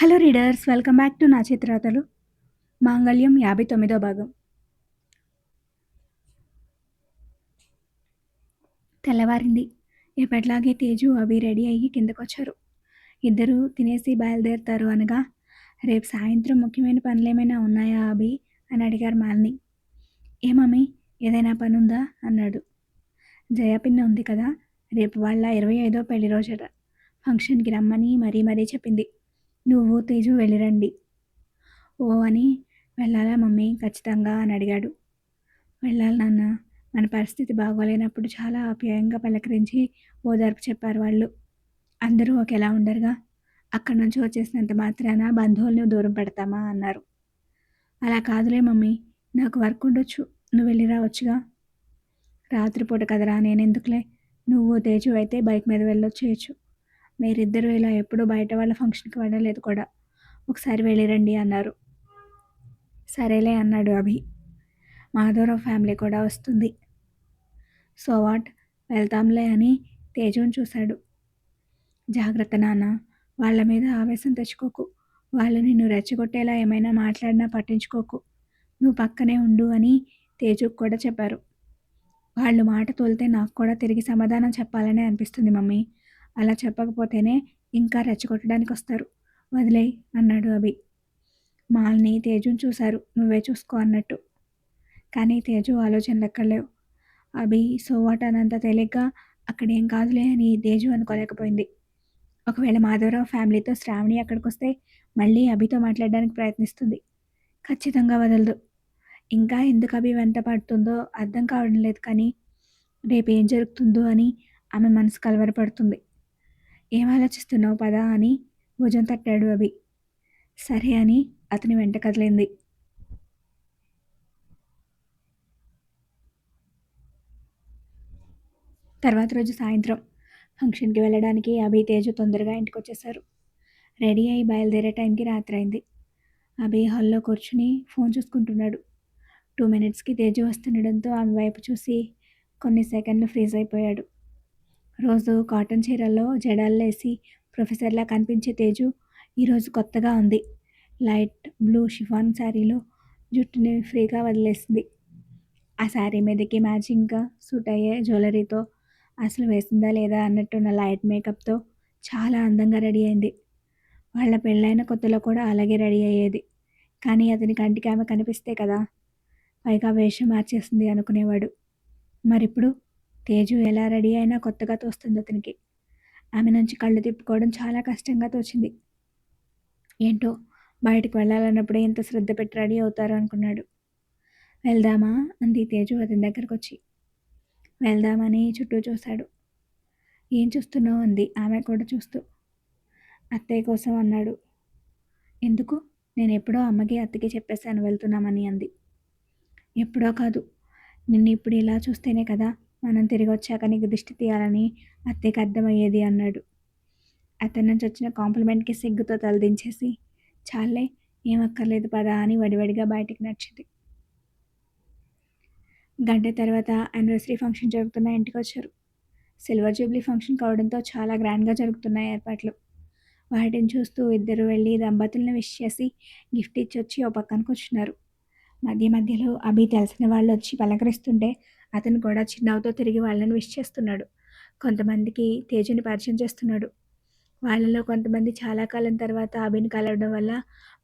Hello readers welcome back to నా చిత్రకథలు మాంగళ్యం యాభై తొమ్మిదో భాగం. తెల్లవారింది. ఎప్పటిలాగే తేజు అవి రెడీ అయ్యి కిందకొచ్చారు. ఇద్దరు తినేసి బయలుదేరుతారు అనగా రేపు సాయంత్రం ముఖ్యమైన పనులు ఏమైనా ఉన్నాయా అభి? అని అడిగారు మాలిని. ఏమమ్మీ ఏదైనా పని ఉందా అన్నాడు జయపిన్న ఉంది కదా రేపు వాళ్ళ ఇరవై ఐదో పెళ్ళి రోజట. ఫంక్షన్కి రమ్మని మరీ మరీ చెప్పింది. నువ్వు తేజు వెళ్ళిరండి. ఓ అని వెళ్ళాలా మమ్మీ? ఖచ్చితంగా అని అడిగాడు. వెళ్ళాలి నాన్న. మన పరిస్థితి బాగోలేనప్పుడు చాలా ఆప్యాయంగా పలకరించి ఓదార్పు చెప్పారు వాళ్ళు. అందరూ ఒకేలా ఉండరుగా? అక్కడి నుంచి వచ్చేసినంత మాత్రాన బంధువుల్ని దూరం పెడతామా? అన్నారు. అలా కాదులే మమ్మీ. నాకు వర్క్ ఉండొచ్చు. నువ్వు వెళ్ళి రావచ్చుగా. రాత్రిపూట కదరా. నేనెందుకులే. నువ్వు తేజు అయితే బైక్ మీద వెళ్ళొచ్చేయచ్చు. మీరిద్దరూ ఇలా ఎప్పుడూ బయట వాళ్ళ ఫంక్షన్కి వెళ్ళలేదు కూడా. ఒకసారి వెళ్ళిరండి అన్నారు. సరేలే అన్నాడు అభి. మాధవరావు ఫ్యామిలీ కూడా వస్తుంది. So what? వెళ్తాంలే అని తేజుని చూశాడు. జాగ్రత్త నాన్న వాళ్ళ మీద ఆవేశం తెచ్చుకోకు. వాళ్ళు నిన్ను రెచ్చగొట్టేలా ఏమైనా మాట్లాడినా పట్టించుకోకు. నువ్వు పక్కనే ఉండు అని తేజుకు కూడా చెప్పారు. వాళ్ళు మాట తోలితే నాకు కూడా తిరిగి సమాధానం చెప్పాలని అనిపిస్తుంది మమ్మీ. అలా చెప్పకపోతేనే ఇంకా రెచ్చగొట్టడానికి వస్తారు వదిలేయి అన్నాడు అభి. మాల్ని తేజుని చూశారు. నువ్వే చూసుకో అన్నట్టు. కానీ తేజు ఆలోచనలు ఎక్కర్లేవు అభి సోవాట్ అనంత తేలిగ్గా అక్కడేం కాదులే అని తేజు అనుకోలేకపోయింది. ఒకవేళ మాధవరావు ఫ్యామిలీతో శ్రావణి అక్కడికి వస్తే మళ్ళీ అభితో మాట్లాడడానికి ప్రయత్నిస్తుంది. ఖచ్చితంగా వదలదు. ఇంకా ఎందుకు అభి వెంట పడుతుందో అర్థం కావడం లేదు కానీ రేపు ఏం జరుగుతుందో అని ఆమె మనసు కలవరపడుతుంది. ఏం ఆలోచిస్తున్నావు పదా అని భుజం తట్టాడు అభి. సరే అని అతని వెంట కదిలింది. తర్వాత రోజు సాయంత్రం ఫంక్షన్కి వెళ్ళడానికి అభి తేజు తొందరగా ఇంటికి వచ్చేసారు రెడీ అయి బయలుదేరే టైంకి రాత్రి అయింది అభి హాల్లో కూర్చుని ఫోన్ చూసుకుంటున్నాడు. టూ మినిట్స్కి తేజు వస్తుండడంతో ఆమె వైపు చూసి కొన్ని సెకండ్లు ఫ్రీజ్ అయిపోయాడు. రోజు కాటన్ చీరల్లో జడల్లేసి ప్రొఫెసర్లా కనిపించే తేజు ఈరోజు కొత్తగా ఉంది. లైట్ బ్లూ షిఫాన్ శారీలో జుట్టుని ఫ్రీగా వదిలేసింది. ఆ శారీ మీదకి మ్యాచింగ్గా సూట్ అయ్యే జ్యువెలరీతో అసలు వేసిందా లేదా అన్నట్టున్న లైట్ మేకప్తో చాలా అందంగా రెడీ అయింది. వాళ్ళ పెళ్ళైన కొత్తలో కూడా అలాగే రెడీ అయ్యేది. కానీ అతని కంటికి ఆమె కనిపిస్తే కదా పైగా వేషం మార్చేసింది అనుకునేవాడు. మరిప్పుడు తేజు ఎలా రెడీ అయినా కొత్తగా తోస్తుంది అతనికి. ఆమె నుంచి కళ్ళు తిప్పుకోవడం చాలా కష్టంగా తోచింది. ఏంటో బయటకు వెళ్ళాలన్నప్పుడే ఎంత శ్రద్ధ పెట్టి రెడీ అవుతారు అనుకున్నాడు. వెళ్దామా? అంది తేజు అతని దగ్గరకు వచ్చి వెళ్దామని చుట్టూ చూశాడు. ఏం చూస్తున్నావు? అంది ఆమె కూడా చూస్తూ. అత్తయ్య కోసం అన్నాడు. ఎందుకు? నేను ఎప్పుడో అమ్మకి అత్తకి చెప్పేశాను వెళ్తున్నామని అంది. ఎప్పుడో కాదు. నిన్ను ఇప్పుడు ఇలా చూస్తేనే కదా మనం తిరిగి వచ్చాక నీకు దిష్టి తీయాలని అత్తయ్యకి అర్థమయ్యేది అన్నాడు. అతని నుంచి వచ్చిన కాంప్లిమెంట్కి సిగ్గుతో తలదించేసి చాలే ఏమక్కర్లేదు పదా అని వడివడిగా బయటికి నచ్చింది గంట తర్వాత యానివర్సరీ ఫంక్షన్ జరుగుతున్న ఇంటికి వచ్చారు సిల్వర్ జూబ్లీ ఫంక్షన్ కావడంతో చాలా గ్రాండ్గా జరుగుతున్నాయి ఏర్పాట్లు. వాటిని చూస్తూ ఇద్దరు వెళ్ళి దంపతులను విష్ చేసి గిఫ్ట్ ఇచ్చి వచ్చి ఓ పక్కన కూర్చున్నారు. మధ్య మధ్యలో అభి తెలిసిన వాళ్ళు వచ్చి పలకరిస్తుంటే అతను కూడా చిరునవ్వుతో తిరిగి వాళ్ళని విష్ చేస్తున్నాడు. కొంతమందికి తేజుని పరిచయం చేస్తున్నాడు. వాళ్ళలో కొంతమంది చాలా కాలం తర్వాత అభిని కలవడం వల్ల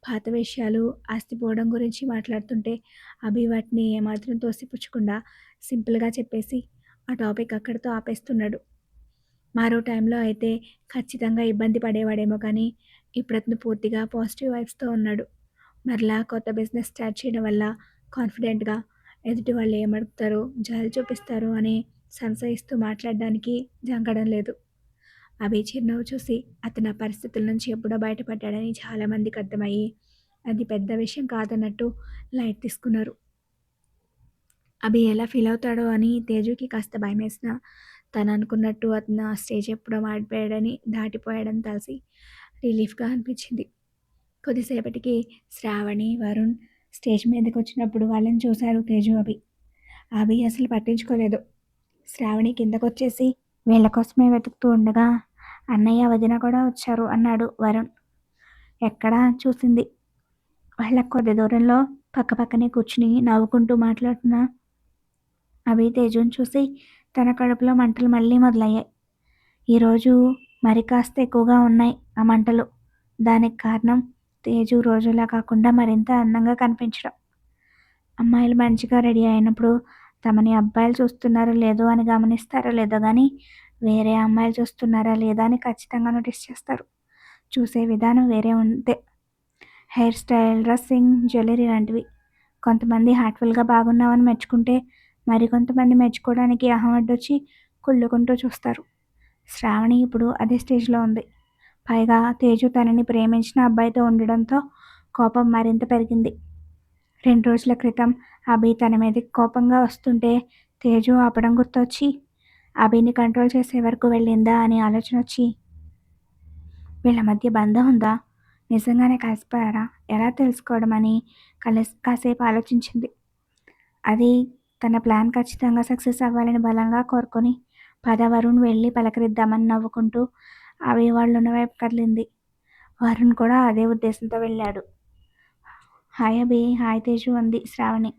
పాత విషయాలు ఆస్తిపోవడం గురించి మాట్లాడుతుంటే అభి వాటిని ఏమాత్రం తోసిపుచ్చకుండా సింపుల్గా చెప్పేసి ఆ టాపిక్ అక్కడితో ఆపేస్తున్నాడు. మరో టైంలో అయితే ఖచ్చితంగా ఇబ్బంది పడేవాడేమో కానీ ఇప్పుడు అతను పూర్తిగా పాజిటివ్ వైబ్స్తో ఉన్నాడు. మరలా కొత్త బిజినెస్ స్టార్ట్ చేయడం వల్ల కాన్ఫిడెంట్గా ఎదుటి వాళ్ళు ఏమడుగుతారో జాలి చూపిస్తారో అని సంశయిస్తూ మాట్లాడడానికి జంకడం లేదు. అభి చిరునవ్వు చూసి అతను ఆ పరిస్థితుల నుంచి ఎప్పుడో బయటపడ్డాడని చాలామందికి అర్థమయ్యి అది పెద్ద విషయం కాదన్నట్టు లైట్ తీసుకున్నారు. అభి ఎలా ఫీల్ అవుతాడో అని తేజుకి కాస్త భయం వేసిన తను అనుకున్నట్టు అతను ఆ స్టేజ్ ఎప్పుడో మాడిపోయాడని దాటిపోయాడని తెలిసి రిలీఫ్గా అనిపించింది. కొద్దిసేపటికి శ్రావణి వరుణ్ స్టేజ్ మీదకి వచ్చినప్పుడు వాళ్ళని చూశారు తేజు అభి. అభి అసలు పట్టించుకోలేదు. శ్రావణి కిందకొచ్చేసి వీళ్ళ కోసమే వెతుకుతూ ఉండగా అన్నయ్య వదిన కూడా వచ్చారు అన్నాడు వరుణ్. ఎక్కడా? చూసింది. వాళ్ళ కొద్ది దూరంలో పక్కపక్కనే కూర్చుని నవ్వుకుంటూ మాట్లాడుతున్న అభి తేజుని చూసి తన కడుపులో మంటలు మళ్ళీ మొదలయ్యాయి. ఈరోజు మరి కాస్త ఎక్కువగా ఉన్నాయి ఆ మంటలు. దానికి కారణం తేజు రోజులా కాకుండా మరింత అందంగా కనిపించడం. అమ్మాయిలు మంచిగా రెడీ అయినప్పుడు తమని అబ్బాయిలు చూస్తున్నారో లేదో అని గమనిస్తారో లేదో కానీ వేరే అమ్మాయిలు చూస్తున్నారా లేదా అని ఖచ్చితంగా నోటీస్ చేస్తారు. చూసే విధానం వేరే ఉంటే హెయిర్ స్టైల్ డ్రెస్సింగ్ జ్యువెలరీ లాంటివి. కొంతమంది హార్ట్ఫుల్గా బాగున్నామని మెచ్చుకుంటే మరి కొంతమంది మెచ్చుకోవడానికి అడ్డొచ్చి కుళ్ళుకుంటూ చూస్తారు. శ్రావణి ఇప్పుడు అదే స్టేజ్లో ఉంది. పైగా తేజు తనని ప్రేమించిన అబ్బాయితో ఉండడంతో కోపం మరింత పెరిగింది. రెండు రోజుల క్రితం అభి తన మీదకి కోపంగా వస్తుంటే తేజు ఆపడం గుర్తొచ్చి అభిని కంట్రోల్ చేసే వరకు వెళ్ళిందా? అని ఆలోచన వచ్చి వీళ్ళ మధ్య బంధం ఉందా? నిజంగానే కలిసిపోయారా? ఎలా తెలుసుకోవడం అని కలిసి కాసేపు ఆలోచించింది. అది తన ప్లాన్ ఖచ్చితంగా సక్సెస్ అవ్వాలని బలంగా కోరుకొని పద వరుణ్ వెళ్ళి పలకరిద్దామని నవ్వుకుంటూ అవి వాళ్ళు ఉన్న వైపు కదిలింది. వరుణ్ కూడా అదే ఉద్దేశంతో వెళ్ళాడు. హాయ్ అభి హాయ్ తేజు అంది శ్రావణి.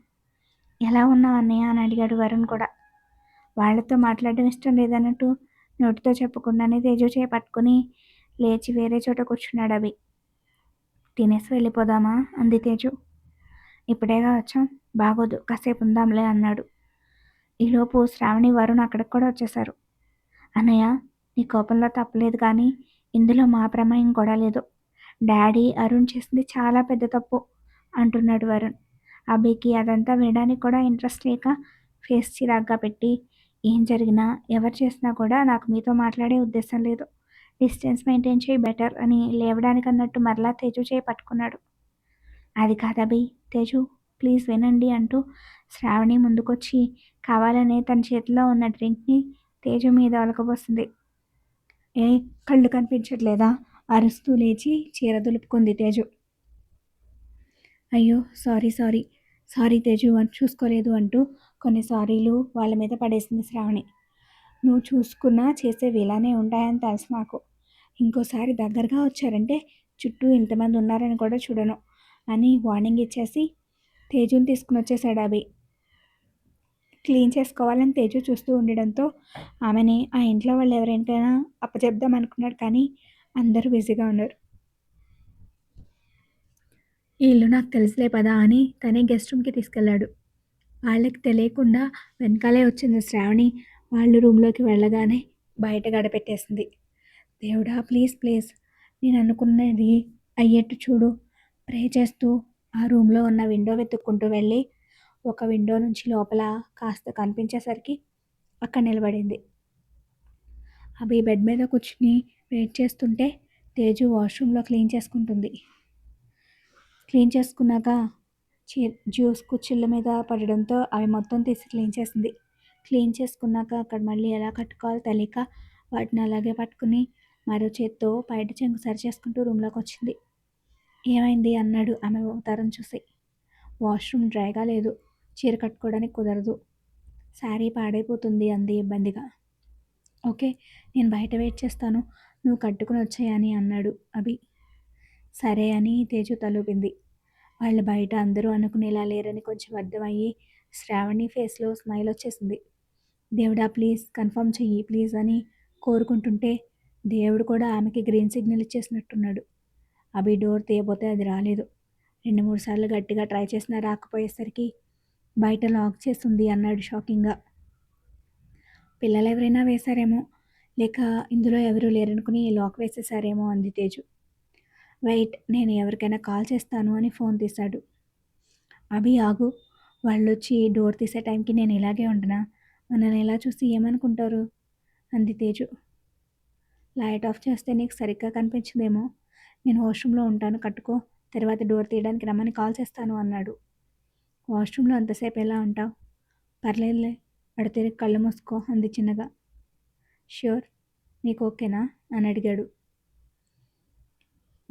ఎలా ఉన్నావు అన్నయ్య? అని అడిగాడు వరుణ్ కూడా. వాళ్ళతో మాట్లాడడం ఇష్టం లేదన్నట్టు నోటితో చెప్పకుండానే తేజు చేపట్టుకుని లేచి వేరే చోట కూర్చున్నాడు అభి. తినేసి వెళ్ళిపోదామా? అంది తేజు. ఇప్పుడేగా వచ్చాం. బాగోదు కాసేపు ఉందాంలే అన్నాడు. ఈలోపు శ్రావణి వరుణ్ అక్కడికి కూడా వచ్చేశారు. అన్నయ్య నీ కోపంలో తప్పలేదు కానీ ఇందులో మా ప్రమేయం కూడా లేదు. డాడీ అరుణ్ చేసింది చాలా పెద్ద తప్పు అంటున్నాడు వరుణ్. అభికి అదంతా వినడానికి కూడా ఇంట్రెస్ట్ లేక ఫేస్ చిరాగ్గా పెట్టి ఏం జరిగినా ఎవరు చేసినా కూడా నాకు మీతో మాట్లాడే ఉద్దేశం లేదు. డిస్టెన్స్ మెయింటైన్ చేయి బెటర్ అని లేవడానికి అన్నట్టు మరలా తేజు చేయి పట్టుకున్నాడు. అది కాదభి తేజు ప్లీజ్ వినండి అంటూ శ్రావణి ముందుకొచ్చి కావాలనే తన చేతిలో ఉన్న డ్రింక్ని తేజు మీద ఒలకబోస్తుంది ఏ కళ్ళు కనిపించట్లేదా? అరుస్తూ లేచి చీర దులుపుకుంది తేజు. అయ్యో సారీ సారీ. సారీ తేజు అని చూసుకోలేదు అంటూ కొన్ని సారీలు వాళ్ళ మీద పడేసింది శ్రావణి. నువ్వు చూసుకున్నా చేసేవి ఇలానే ఉంటాయని తెలుసు నాకు. ఇంకోసారి దగ్గరగా వచ్చారంటే చుట్టూ ఇంతమంది ఉన్నారని కూడా చూడను అని వార్నింగ్ ఇచ్చేసి తేజుని తీసుకుని వచ్చేసాడు అభి. క్లీన్ చేసుకోవాలని తేజు చూస్తూ ఉండడంతో ఆమెని ఆ ఇంట్లో వాళ్ళు ఎవరింటైనా అప్పచెప్దాం అనుకున్నాడు కానీ అందరూ బిజీగా ఉన్నారు. ఈ ఇల్లు నాకు తెలుసులే పదా అని తనే గెస్ట్ రూమ్కి తీసుకెళ్ళాడు. వాళ్ళకి తెలియకుండా వెనకాలే వచ్చింది శ్రావణి. వాళ్ళు రూమ్లోకి వెళ్ళగానే బయట గడపెట్టేసింది దేవుడా ప్లీజ్ ప్లీజ్. నేను అనుకున్నది అయ్యేట్టు చూడు. ప్రే చేస్తూ ఆ రూమ్లో ఉన్న విండో వెతుక్కుంటూ వెళ్ళి ఒక విండో నుంచి లోపల కాస్త కనిపించేసరికి అక్కడ నిలబడింది. అవి బెడ్ మీద కూర్చుని వెయిట్ చేస్తుంటే తేజు వాష్రూమ్లో క్లీన్ చేసుకుంటుంది. క్లీన్ చేసుకున్నాక చీ జ్యూస్ కుర్చీల మీద పడడంతో అవి మొత్తం తీసి క్లీన్ చేసింది. క్లీన్ చేసుకున్నాక అక్కడ మళ్ళీ ఎలా కట్టుకోవాలో తెలియక వాటిని అలాగే పట్టుకుని మరో చేత్తో బయట చెంగు సరి చేసుకుంటూ రూమ్లోకి వచ్చింది. ఏమైంది? అన్నాడు ఆమె తరం చూసి. వాష్రూమ్ డ్రైగా లేదు. చీర కట్టుకోవడానికి కుదరదు. శారీ పాడైపోతుంది అంది ఇబ్బందిగా. ఓకే నేను బయట వెయిట్ చేస్తాను. నువ్వు కట్టుకుని వచ్చాయని అన్నాడు అభి. సరే అని తేజు తలూపింది. వాళ్ళు బయట అందరూ అనుకునేలా లేరని కొంచెం అర్థమయ్యి శ్రావణి ఫేస్లో స్మైల్ వచ్చేసింది. దేవుడా ప్లీజ్ కన్ఫర్మ్ చెయ్యి ప్లీజ్ అని కోరుకుంటుంటే దేవుడు కూడా ఆమెకి గ్రీన్ సిగ్నల్ ఇచ్చేసినట్టున్నాడు. అభి డోర్ తీయబోతే అది రాలేదు. రెండు మూడు సార్లు గట్టిగా ట్రై చేసినా రాకపోయేసరికి బయట లాక్ చేస్తుంది అన్నాడు షాకింగ్గా. పిల్లలు ఎవరైనా వేశారేమో. లేక ఇందులో ఎవరూ లేరనుకుని లాక్ వేసేసారేమో అంది తేజు. వెయిట్ నేను ఎవరికైనా కాల్ చేస్తాను అని ఫోన్ తీశాడు. అభి ఆగు. వాళ్ళు వచ్చి డోర్ తీసే టైంకి నేను ఇలాగే ఉండనా? మనల్ని ఎలా చూసి ఏమనుకుంటారు? అంది తేజు. లైట్ ఆఫ్ చేస్తే నీకు సరిగ్గా కనిపించిందేమో. నేను వాష్రూమ్లో ఉంటాను కట్టుకో. తర్వాత డోర్ తీయడానికి రమ్మని కాల్ చేస్తాను అన్నాడు. వాష్రూమ్లో అంతసేపు ఎలా ఉంటావు? పర్లేదులే తిరిగి కళ్ళు మూసుకో అంది చిన్నగా. ష్యూర్ నీకు ఓకేనా? అని అడిగాడు.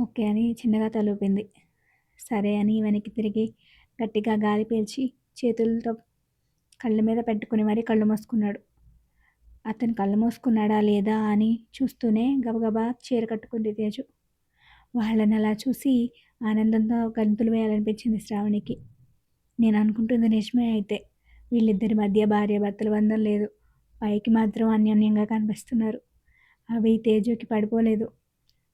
ఓకే అని చిన్నగా తలూపింది సరే అని వెనక్కి తిరిగి గట్టిగా గాలి పీల్చి చేతులతో కళ్ళ మీద పెట్టుకుని మరీ కళ్ళు మూసుకున్నాడు. అతను కళ్ళు మూసుకున్నాడా లేదా? అని చూస్తూనే గబగబా చీర కట్టుకుంది తేజు. వాళ్ళని అలా చూసి ఆనందంతో గంతులు వేయాలనిపించింది శ్రావణికి. నేను అనుకుంటుంది నిజమే అయితే. వీళ్ళిద్దరి మధ్య భార్యాభర్తలు బంధం లేదు. పైకి మాత్రం అన్యోన్యంగా కనిపిస్తున్నారు. అవి తేజుకి పడిపోలేదు.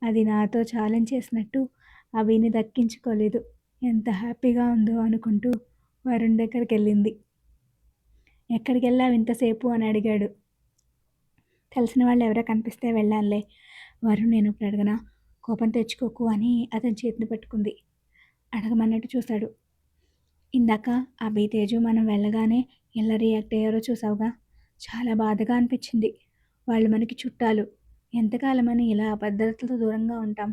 అది నాతో ఛాలెంజ్ చేసినట్టు అవిని దక్కించుకోలేదు. ఎంత హ్యాపీగా ఉందో అనుకుంటూ వరుణ్ దగ్గరికి వెళ్ళింది. ఎక్కడికి వెళ్ళావు ఇంతసేపు అని అడిగాడు. తెలిసిన వాళ్ళు ఎవరో కనిపిస్తే వెళ్ళానులే. వరుణ్ నేను ఇప్పుడు అడగనా? కోపం తెచ్చుకోకు అని అతని చేతిని పట్టుకుంది. అడగమన్నట్టు చూశాడు. ఇందాక అభి బీతేజు మనం వెళ్ళగానే ఎలా రియాక్ట్ అయ్యారో చూసావుగా? చాలా బాధగా అనిపించింది. వాళ్ళు మనకి చుట్టాలు. ఎంతకాలమని ఇలా అభద్రతలతో దూరంగా ఉంటాం.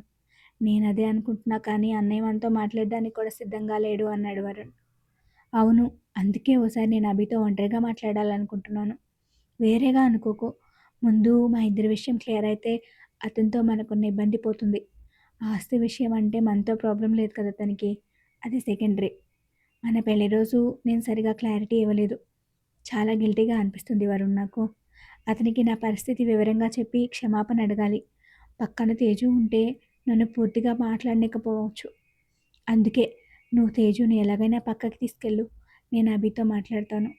నేను అదే అనుకుంటున్నా కానీ అన్నయ్య మనతో మాట్లాడడానికి కూడా సిద్ధంగా లేడు అన్నాడు వరుణ్. అవును అందుకే ఓసారి నేను అభితో ఒంటరిగా మాట్లాడాలనుకుంటున్నాను. వేరేగా అనుకోకు. ముందు మా ఇద్దరి విషయం క్లియర్ అయితే అతనితో మనకున్న ఇబ్బంది పోతుంది. ఆస్తి విషయం అంటే మనతో ప్రాబ్లం లేదు కదా అతనికి అది సెకండరీ. మన పెళ్ళి రోజు నేను సరిగా క్లారిటీ ఇవ్వలేదు. చాలా గిల్టీగా అనిపిస్తుంది వరుణ్ నాకు. అతనికి నా పరిస్థితి వివరంగా చెప్పి క్షమాపణ అడగాలి. పక్కన తేజు ఉంటే నన్ను పూర్తిగా మాట్లాడలేకపోవచ్చు అందుకే నువ్వు తేజుని ఎలాగైనా పక్కకి తీసుకెళ్ళు. నేను అభితో మాట్లాడతాను.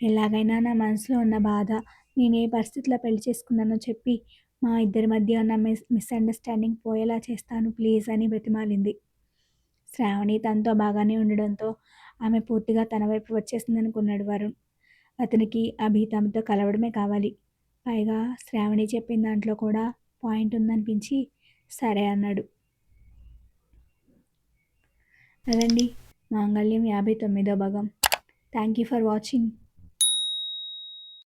ఎలాగైనా నా మనసులో ఉన్న బాధ నేను ఏ పరిస్థితిలో పెళ్ళి చేసుకున్నానో చెప్పి మా ఇద్దరి మధ్య ఉన్న మిస్ మిస్అండర్స్టాండింగ్ పోయేలా చేస్తాను ప్లీజ్ అని బ్రతిమాలింది. శ్రావణి తనతో బాగానే ఉండడంతో ఆమె పూర్తిగా తన వైపు వచ్చేసింది అనుకున్నాడు వరుణ్. అతనికి అభి తమతో కలవడమే కావాలి. పైగా శ్రావణి చెప్పిన దాంట్లో కూడా పాయింట్ ఉందనిపించి సరే అన్నాడు. అదండి మాంగళ్యం యాభై తొమ్మిదో భాగం. Thank you for watching.